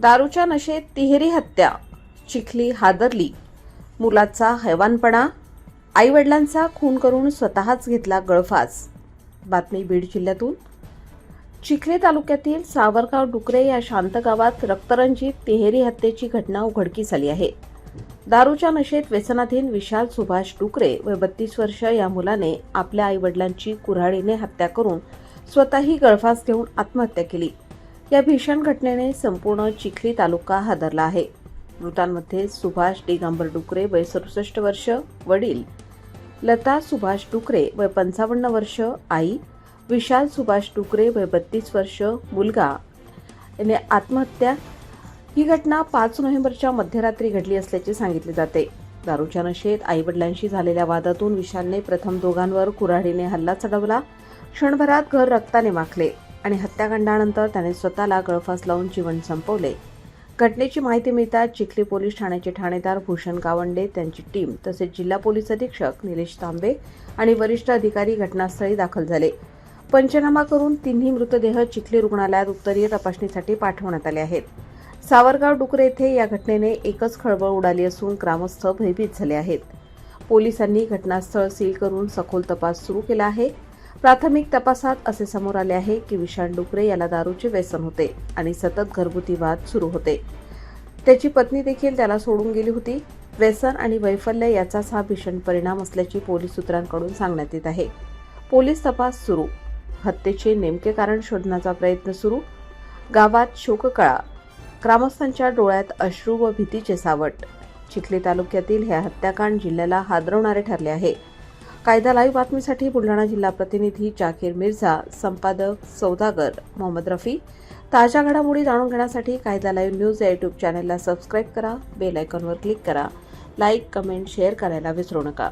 दारूच्या नशेत तिहेरी हत्या चिखली हादरली मुलाचा हैवानपणा आईवडिलांचा खून करून स्वतःच घेतला गळफास. बातमी बीड जिल्ह्यातून. चिखली तालुक्यातील सावरगाव डुकरे या शांत गावात रक्तरंजित तिहेरी हत्येची घटना उघडकीस आली आहे. दारूच्या नशेत व्यसनाधीन विशाल सुभाष डुकरे व बत्तीस वर्ष या मुलाने आपल्या आईवडिलांची कुऱ्हाडीने हत्या करून स्वतःही गळफास घेऊन आत्महत्या केली. या भीषण घटनेने संपूर्ण चिखली तालुका हादरला आहे. मृतांमध्ये सुभाष डिगंबर डुकरे वय सदुसष्ट वर्ष वडील लता सुभाष डुकरे वय पंचावन्न वर्ष आई विशाल सुभाष डुकरे वय बत्तीस वर्ष मुलगा. याने आत्महत्या ही घटना पाच नोव्हेंबरच्या मध्यरात्री घडली असल्याचे सांगितले जाते. दारूच्या नशेत आईवडिलांशी झालेल्या वादातून विशालने प्रथम दोघांवर कुऱ्हाडीने हल्ला चढवला. क्षणभरात घर रक्ताने माखले. आणि हत्याकांडानंतर त्याने स्वतःला गळफास लावून जीवन संपवले. घटनेची माहिती मिळताच चिखली पोलीस ठाण्याचे ठाणेदार भूषण गावंडे त्यांची टीम तसेच जिल्हा पोलीस अधीक्षक निलेश तांबे आणि वरिष्ठ अधिकारी घटनास्थळी दाखल झाले. पंचनामा करून तिन्ही मृतदेह चिखली रुग्णालयात उत्तरीय तपासणीसाठी पाठवण्यात आले आहेत. सावरगाव डुकरे येथे या घटनेने एकच खळबळ उडाली असून ग्रामस्थ भयभीत झाले आहेत. पोलिसांनी घटनास्थळ सील करून सखोल तपास सुरू केला आहे. प्राथमिक तपासात असे समोर आले आहे की विशाल डुकरे याला दारूचे व्यसन होते आणि सतत घरगुती वाद सुरू होते. त्याची पत्नी देखील त्याला सोडून गेली होती. व्यसन आणि वैफल्य याचाच हा भीषण परिणाम असल्याची पोलीस सूत्रांकडून सांगण्यात येत आहे. पोलीस तपास सुरू. हत्येचे नेमके कारण शोधण्याचा प्रयत्न सुरू. गावात शोककळा. ग्रामस्थांच्या डोळ्यात अश्रू व भीतीचे सावट. चिखली तालुक्यातील हे हत्याकांड जिल्ह्याला हादरवणारे ठरले आहे. कायदा लाईव्ह बातमीसाठी बुलढाणा जिल्हा प्रतिनिधी जाकीर मिर्झा संपादक सौदागर मोहम्मद रफी. ताज्या घडामोडी जाणून घेण्यासाठी कायदा लाईव्ह न्यूज या यूट्यूब चॅनलला सबस्क्राईब करा बेल आयकॉनवर क्लिक करा. लाईक कमेंट शेअर करायला विसरू नका.